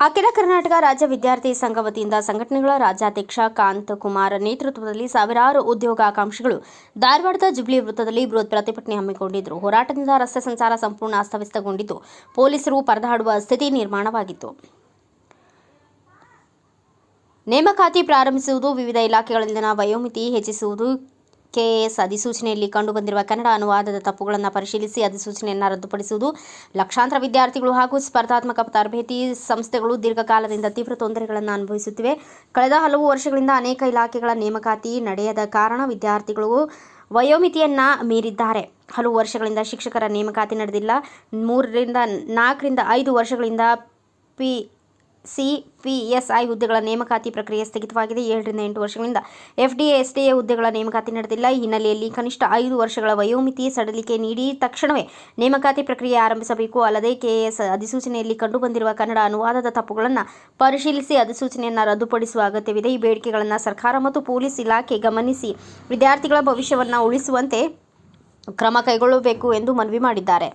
ಅಖಿಲ ಕರ್ನಾಟಕ ರಾಜ್ಯ ವಿದ್ಯಾರ್ಥಿ ಸಂಘ ವತಿಯಿಂದ ಸಂಘಟನೆಗಳ ರಾಜ್ಯಾಧ್ಯಕ್ಷ ಕಾಂತ್ ಕುಮಾರ್ ನೇತೃತ್ವದಲ್ಲಿ ಸಾವಿರಾರು ಉದ್ಯೋಗಾಕಾಂಕ್ಷಿಗಳು ಧಾರವಾಡದ ಜುಬ್ಲಿ ವೃತ್ತದಲ್ಲಿ ಬೃಹತ್ ಪ್ರತಿಭಟನೆ ಹಮ್ಮಿಕೊಂಡಿದ್ದರು ಹೋರಾಟದಿಂದ ರಸ್ತೆ ಸಂಚಾರ ಸಂಪೂರ್ಣ ಅಸ್ತವ್ಯಸ್ತಗೊಂಡಿದ್ದು ಪೊಲೀಸರು ಪರದಾಡುವ ಸ್ಥಿತಿ ನಿರ್ಮಾಣವಾಗಿತ್ತು. ನೇಮಕಾತಿ ಪ್ರಾರಂಭಿಸುವುದು ವಿವಿಧ ಇಲಾಖೆಗಳಲ್ಲಿನ ವಯೋಮಿತಿ ಹೆಚ್ಚಿಸುವುದು ಕೆಎಎಸ್ ಅಧಿಸೂಚನೆಯಲ್ಲಿ ಕಂಡುಬಂದಿರುವ ಕನ್ನಡ ಅನುವಾದದ ತಪ್ಪುಗಳನ್ನು ಪರಿಶೀಲಿಸಿ ಅಧಿಸೂಚನೆಯನ್ನು ರದ್ದುಪಡಿಸುವುದು ಲಕ್ಷಾಂತರ ವಿದ್ಯಾರ್ಥಿಗಳು ಹಾಗೂ ಸ್ಪರ್ಧಾತ್ಮಕ ತರಬೇತಿ ಸಂಸ್ಥೆಗಳು ದೀರ್ಘಕಾಲದಿಂದ ತೀವ್ರ ತೊಂದರೆಗಳನ್ನು ಅನುಭವಿಸುತ್ತಿವೆ. ಕಳೆದ ಹಲವು ವರ್ಷಗಳಿಂದ ಅನೇಕ ಇಲಾಖೆಗಳ ನೇಮಕಾತಿ ನಡೆಯದ ಕಾರಣ ವಿದ್ಯಾರ್ಥಿಗಳು ವಯೋಮಿತಿಯನ್ನ ಮೀರಿದ್ದಾರೆ. ಹಲವು ವರ್ಷಗಳಿಂದ ಶಿಕ್ಷಕರ ನೇಮಕಾತಿ ನಡೆದಿಲ್ಲ. ಮೂರರಿಂದ ನಾಲ್ಕರಿಂದ ಐದು ವರ್ಷಗಳಿಂದ P C P S I ಹುದ್ದೆಗಳ ನೇಮಕಾತಿ ಪ್ರಕ್ರಿಯೆ ಸ್ಥಗಿತವಾಗಿದೆ. ಏಳರಿಂದ ಎಂಟು ವರ್ಷಗಳಿಂದ ಎಫ್ಡಿಎ ಎಸ್ಡಿಎ ಹುದ್ದೆಗಳ ನೇಮಕಾತಿ ನಡೆದಿಲ್ಲ. ಈ ಹಿನ್ನೆಲೆಯಲ್ಲಿ ಕನಿಷ್ಠ ಐದು ವರ್ಷಗಳ ವಯೋಮಿತಿ ಸಡಿಲಿಕೆ ನೀಡಿ ತಕ್ಷಣವೇ ನೇಮಕಾತಿ ಪ್ರಕ್ರಿಯೆ ಆರಂಭಿಸಬೇಕು. ಅಲ್ಲದೆ ಕೆಎಎಸ್ ಅಧಿಸೂಚನೆಯಲ್ಲಿ ಕಂಡುಬಂದಿರುವ ಕನ್ನಡ ಅನುವಾದದ ತಪ್ಪುಗಳನ್ನು ಪರಿಶೀಲಿಸಿ ಅಧಿಸೂಚನೆಯನ್ನು ರದ್ದುಪಡಿಸುವ ಅಗತ್ಯವಿದೆ. ಈ ಬೇಡಿಕೆಗಳನ್ನು ಸರ್ಕಾರ ಮತ್ತು ಪೊಲೀಸ್ ಇಲಾಖೆ ಗಮನಿಸಿ ವಿದ್ಯಾರ್ಥಿಗಳ ಭವಿಷ್ಯವನ್ನು ಉಳಿಸುವಂತೆ ಕ್ರಮ ಕೈಗೊಳ್ಳಬೇಕು ಎಂದು ಮನವಿ ಮಾಡಿದ್ದಾರೆ.